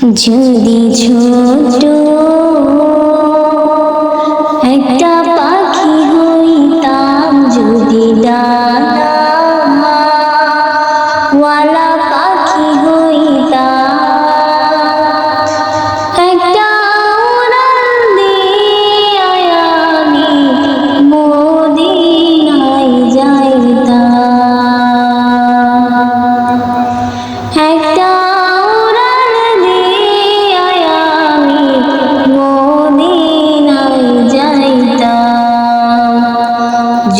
যদি ছোট একটা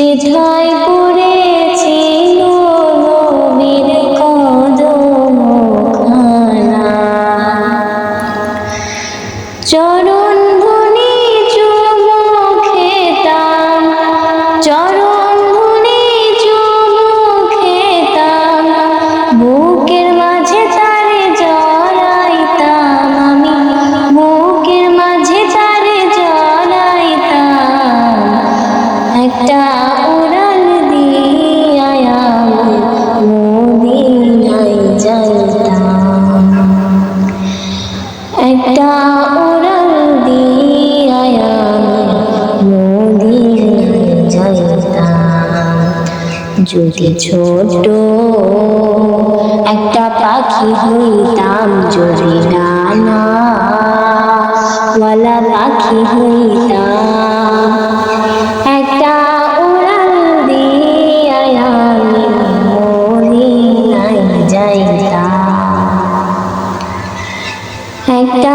যেথায় পড়েছিল নবীর কদম খানা চরণ যদি ছোট একটা পাখি হইতাম যদি ডানা পাখি হইতাম, একটা উড়াল দিয়ে আমি মদিনায় যাইতাম। একটা